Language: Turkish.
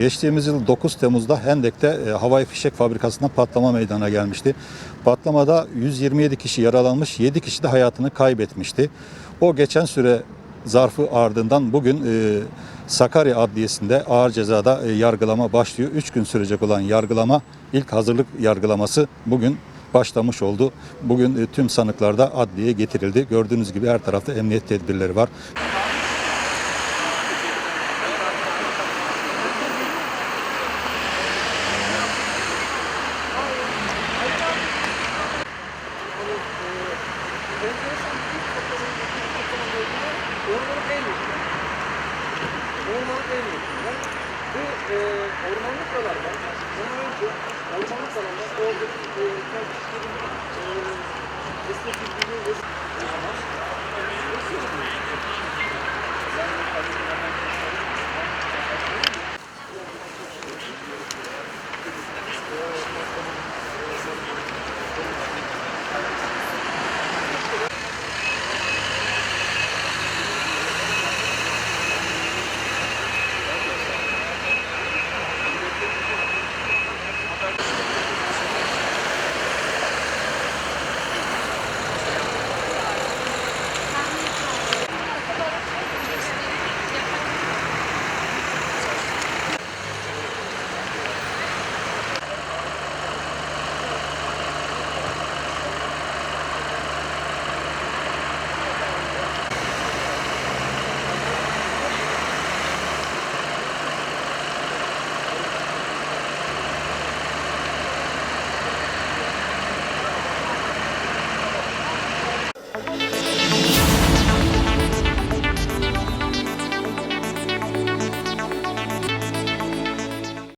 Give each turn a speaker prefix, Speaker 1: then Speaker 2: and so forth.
Speaker 1: Geçtiğimiz yıl 9 Temmuz'da Hendek'te e, havai fişek fabrikasında patlama meydana gelmişti. Patlamada 127 kişi yaralanmış, 7 kişi de hayatını kaybetmişti. O geçen süre zarfı ardından bugün e, Sakarya Adliyesi'nde ağır cezada e, yargılama başlıyor. 3 gün sürecek olan yargılama, ilk hazırlık yargılaması bugün başlamış oldu. Bugün e, tüm sanıklar da adliyeye getirildi. Gördüğünüz gibi her tarafta emniyet tedbirleri var.
Speaker 2: Ormanlık değil mi? Ormanlık değil mi? Yani bu e, ormanlık alanlar, bundan önce ormanlık alanlar orada e, kentlerin e, estetikliğini